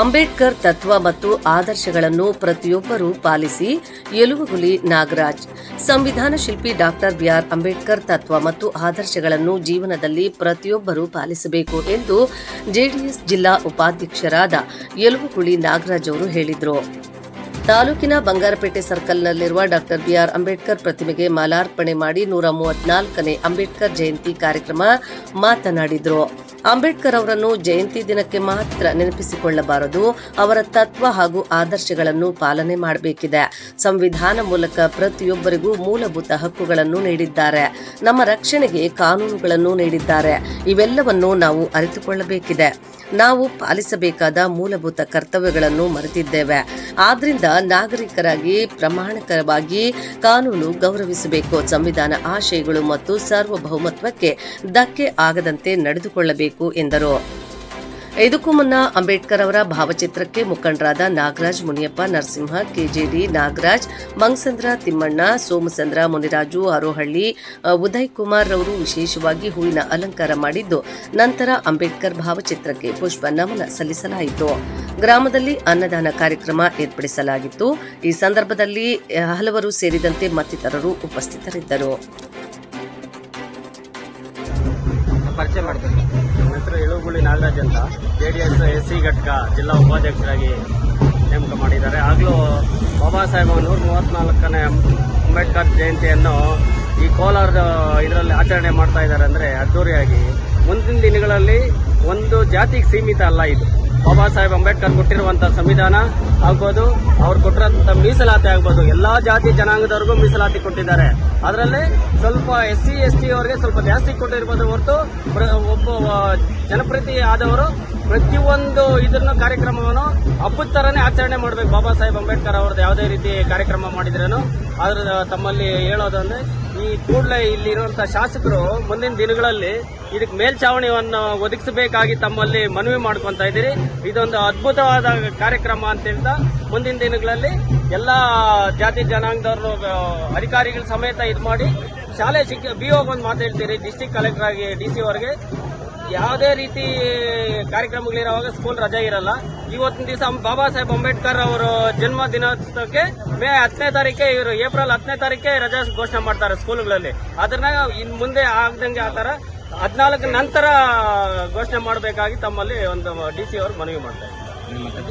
ಅಂಬೇಡ್ಕರ್ ತತ್ವ ಮತ್ತು ಆದರ್ಶಗಳನ್ನು ಪ್ರತಿಯೊಬ್ಬರೂ ಪಾಲಿಸಿ ಎಲುವುಗುಲಿ ನಾಗರಾಜ್. ಸಂವಿಧಾನ ಶಿಲ್ಪಿ ಡಾಕ್ಟರ್ ಬಿಆರ್ ಅಂಬೇಡ್ಕರ್ ತತ್ವ ಮತ್ತು ಆದರ್ಶಗಳನ್ನು ಜೀವನದಲ್ಲಿ ಪ್ರತಿಯೊಬ್ಬರೂ ಪಾಲಿಸಬೇಕು ಎಂದು ಜೆಡಿಎಸ್ ಜಿಲ್ಲಾ ಉಪಾಧ್ಯಕ್ಷರಾದ ಎಲುವುಗುಳಿ ನಾಗರಾಜ್ ಅವರು ಹೇಳಿದರು. ತಾಲೂಕಿನ ಬಂಗಾರಪೇಟೆ ಸರ್ಕಲ್ನಲ್ಲಿರುವ ಡಾಕ್ಟರ್ ಬಿಆರ್ ಅಂಬೇಡ್ಕರ್ ಪ್ರತಿಮೆಗೆ ಮಾಲಾರ್ಪಣೆ ಮಾಡಿ ನೂರ ಮೂವತ್ನಾಲ್ಕನೇ ಅಂಬೇಡ್ಕರ್ ಜಯಂತಿ ಕಾರ್ಯಕ್ರಮ ಮಾತನಾಡಿದರು. ಅಂಬೇಡ್ಕರ್ ಅವರನ್ನು ಜಯಂತಿ ದಿನಕ್ಕೆ ಮಾತ್ರ ನೆನಪಿಸಿಕೊಳ್ಳಬಾರದು. ಅವರ ತತ್ವ ಹಾಗೂ ಆದರ್ಶಗಳನ್ನು ಪಾಲನೆ ಮಾಡಬೇಕಿದೆ. ಸಂವಿಧಾನ ಮೂಲಕ ಪ್ರತಿಯೊಬ್ಬರಿಗೂ ಮೂಲಭೂತ ಹಕ್ಕುಗಳನ್ನು ನೀಡಿದ್ದಾರೆ. ನಮ್ಮ ರಕ್ಷಣೆಗೆ ಕಾನೂನುಗಳನ್ನು ನೀಡಿದ್ದಾರೆ. ಇವೆಲ್ಲವನ್ನು ನಾವು ಅರಿತುಕೊಳ್ಳಬೇಕಿದೆ. ನಾವು ಪಾಲಿಸಬೇಕಾದ ಮೂಲಭೂತ ಕರ್ತವ್ಯಗಳನ್ನು ಮರೆತಿದ್ದೇವೆ. ಆದ್ರಿಂದ ನಾಗರಿಕರಾಗಿ ಪ್ರಮಾಣಕರವಾಗಿ ಕಾನೂನು ಗೌರವಿಸಬೇಕು. ಸಂವಿಧಾನ ಆಶಯಗಳು ಮತ್ತು ಸಾರ್ವಭೌಮತ್ವಕ್ಕೆ ಧಕ್ಕೆ ಆಗದಂತೆ ನಡೆದುಕೊಳ್ಳಬೇಕು, ಎಂದರು. ಇದಕ್ಕೂ ಮುನ್ನ ಅಂಬೇಡ್ಕರ್ ಅವರ ಭಾವಚಿತ್ರಕ್ಕೆ ಮುಖಂಡರಾದ ನಾಗರಾಜ್ ಮುನಿಯಪ್ಪ, ನರಸಿಂಹ, ಕೆಜೆಡಿ ನಾಗರಾಜ್, ಮಂಗಸಂದ್ರ ತಿಮ್ಮಣ್ಣ, ಸೋಮಸಂದ್ರ ಮುನಿರಾಜು, ಆರೋಹಳ್ಳಿ ಉದಯ್ ಕುಮಾರ್ ರವರು ವಿಶೇಷವಾಗಿ ಹೂವಿನ ಅಲಂಕಾರ ಮಾಡಿದ್ದು, ನಂತರ ಅಂಬೇಡ್ಕರ್ ಭಾವಚಿತ್ರಕ್ಕೆ ಪುಷ್ಪ ನಮನ ಸಲ್ಲಿಸಲಾಯಿತು. ಗ್ರಾಮದಲ್ಲಿ ಅನ್ನದಾನ ಕಾರ್ಯಕ್ರಮ ಏರ್ಪಡಿಸಲಾಗಿತ್ತು. ಈ ಸಂದರ್ಭದಲ್ಲಿ ಹಲವರು ಸೇರಿದಂತೆ ಮತ್ತಿತರರು ಉಪಸ್ಥಿತರಿದ್ದರು. ಪರಿಚಯ ಮಾಡ್ತೀನಿ ನಮ್ಮ ಹೆಸರು ಎಳುಗುಳಿ ನಾಗರಾಜ್ ಅಂತ. J D S S C ಘಟಕ ಜಿಲ್ಲಾ ಉಪಾಧ್ಯಕ್ಷರಾಗಿ ನೇಮಕ ಮಾಡಿದ್ದಾರೆ. ಆಗಲೂ ಬಾಬಾ ಸಾಹೇಬ್ ನೂರ ಮೂವತ್ತ್ನಾಲ್ಕನೇ ಅಂಬೇಡ್ಕರ್ ಜಯಂತಿಯನ್ನು ಈ ಕೋಲಾರದ ಇದರಲ್ಲಿ ಆಚರಣೆ ಮಾಡ್ತಾ ಇದ್ದಾರೆ ಅಂದರೆ ಅದ್ದೂರಿಯಾಗಿ. ಮುಂದಿನ ದಿನಗಳಲ್ಲಿ ಒಂದು ಜಾತಿಗೆ ಸೀಮಿತ ಅಲ್ಲ ಇದು. ಬಾಬಾ ಸಾಹೇಬ್ ಅಂಬೇಡ್ಕರ್ ಕೊಟ್ಟಿರುವಂತಹ ಸಂವಿಧಾನ ಆಗ್ಬೋದು, ಅವ್ರು ಕೊಟ್ಟಿರೋಂಥ ಮೀಸಲಾತಿ ಆಗ್ಬೋದು, ಎಲ್ಲಾ ಜಾತಿ ಜನಾಂಗದವ್ರಿಗೂ ಮೀಸಲಾತಿ ಕೊಟ್ಟಿದ್ದಾರೆ. ಅದರಲ್ಲಿ ಸ್ವಲ್ಪ ಎಸ್ ಸಿ ಎಸ್ ಟಿ ಅವರಿಗೆ ಸ್ವಲ್ಪ ಜಾಸ್ತಿ ಕೊಟ್ಟಿರ್ಬೋದು ಹೊರತು ಒಬ್ಬ ಜನಪ್ರತಿ ಆದವರು ಪ್ರತಿಯೊಂದು ಇದನ್ನ ಕಾರ್ಯಕ್ರಮವನ್ನು ಹಬ್ಬದ ತರನೇ ಆಚರಣೆ ಮಾಡಬೇಕು. ಬಾಬಾ ಸಾಹೇಬ್ ಅಂಬೇಡ್ಕರ್ ಅವ್ರದ್ದು ಯಾವುದೇ ರೀತಿ ಕಾರ್ಯಕ್ರಮ ಮಾಡಿದ್ರೇನು, ಆದ್ರೆ ತಮ್ಮಲ್ಲಿ ಹೇಳೋದಂದ್ರೆ, ಈ ಕೂಡಲೇ ಇಲ್ಲಿರುವಂತಹ ಶಾಸಕರು ಮುಂದಿನ ದಿನಗಳಲ್ಲಿ ಇದಕ್ಕೆ ಮೇಲ್ಛಾವಣಿಯನ್ನು ಒದಗಿಸಬೇಕಾಗಿ ತಮ್ಮಲ್ಲಿ ಮನವಿ ಮಾಡ್ಕೊಂತ ಇದ್ದೀರಿ. ಇದೊಂದು ಅದ್ಭುತವಾದ ಕಾರ್ಯಕ್ರಮ ಅಂತ ಹೇಳ್ತಾ ಮುಂದಿನ ದಿನಗಳಲ್ಲಿ ಎಲ್ಲಾ ಜಾತಿ ಜನಾಂಗದವರು ಅಧಿಕಾರಿಗಳ ಸಮೇತ ಇದು ಮಾಡಿ ಶಾಲೆ ಶಿಕ್ಷ ಬಿ ಒಂದು ಮಾತು ಮಾತಾಡ್ತೀರಿ ಡಿಸ್ಟಿಕ್ ಕಲೆಕ್ಟರ್ ಆಗಿ ಡಿ ಸಿ ಅವರಿಗೆ. ಯಾವುದೇ ರೀತಿ ಕಾರ್ಯಕ್ರಮಗಳಿರೋವಾಗ ಸ್ಕೂಲ್ ರಜೆ ಇರಲ್ಲ. ಇವತ್ತಿನ ದಿವಸ ಬಾಬಾ ಸಾಹೇಬ್ ಅಂಬೇಡ್ಕರ್ ಅವರ ಜನ್ಮ ದಿನೋತ್ಸವಕ್ಕೆ ಮೇ ಹತ್ತನೇ ತಾರೀಕೆ ಇವರು, ಏಪ್ರಿಲ್ ಹತ್ತನೇ ತಾರೀಕೆ ರಜೆ ಘೋಷಣೆ ಮಾಡ್ತಾರೆ ಸ್ಕೂಲ್ಗಳಲ್ಲಿ ಅದನ್ನ ಇನ್ ಮುಂದೆ ಆಗದಂಗೆ ಆ ತರ ಹದಿನಾಲ್ಕು ನಂತರ ಘೋಷಣೆ ಮಾಡಬೇಕಾಗಿ ತಮ್ಮಲ್ಲಿ ಒಂದು ಡಿ ಸಿ ಅವರು ಮನವಿ ಮಾಡ್ತಾರೆ